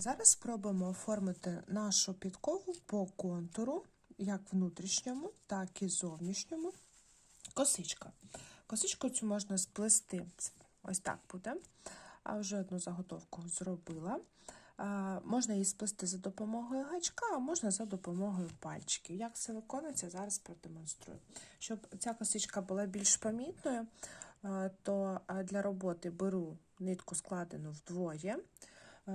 Зараз спробуємо оформити нашу підкову по контуру, як внутрішньому, так і зовнішньому. Косичка. Косичку цю можна сплести, ось так буде. А вже одну заготовку зробила. А, можна її сплести за допомогою гачка, а можна за допомогою пальчиків. Як це виконується, зараз продемонструю. Щоб ця косичка була більш помітною, то для роботи беру нитку складену вдвоє.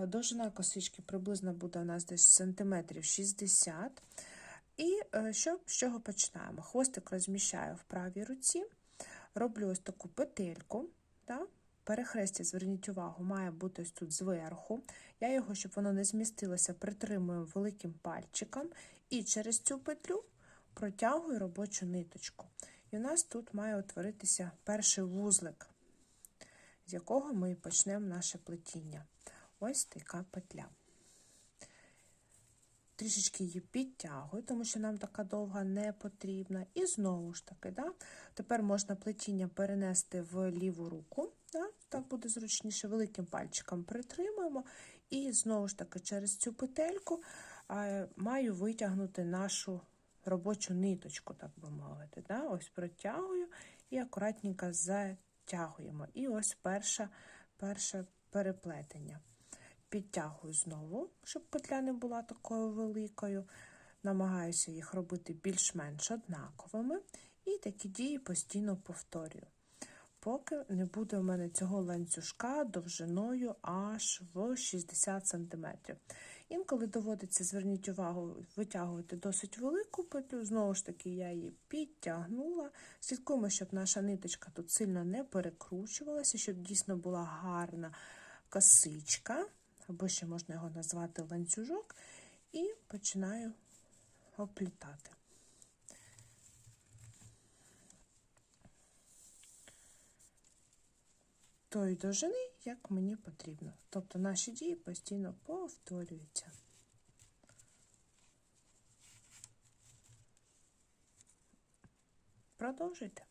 Довжина косички приблизно буде у нас десь сантиметрів 60. І що, з чого починаємо? Хвостик розміщаю в правій руці, роблю ось таку петельку. Да? Перехрестя, зверніть увагу, має бути ось тут зверху. Я його, щоб воно не змістилося, притримую великим пальчиком і через цю петлю протягую робочу ниточку. І у нас тут має утворитися перший вузлик, з якого ми почнемо наше плетіння. Ось така петля. Трішечки її підтягую, тому що нам така довга не потрібна. І знову ж таки, да, тепер можна плетіння перенести в ліву руку, да, так буде зручніше, великим пальчиком притримуємо, і знову ж таки через цю петельку а, маю витягнути нашу робочу ниточку, так би мовити. Да? Ось протягую і акуратненько затягуємо. І ось перше, перше переплетення. Підтягую знову, щоб петля не була такою великою. Намагаюся їх робити більш-менш однаковими. І такі дії постійно повторюю. Поки не буде у мене цього ланцюжка довжиною аж в 60 см. Інколи доводиться, зверніть увагу, витягувати досить велику петлю, знову ж таки, я її підтягнула. Слідкуємо, щоб наша ниточка тут сильно не перекручувалася, щоб дійсно була гарна косичка, або ще можна його назвати ланцюжок, і починаю оплітати. Тої довжини, як мені потрібно. Тобто наші дії постійно повторюються. Продовжуйте.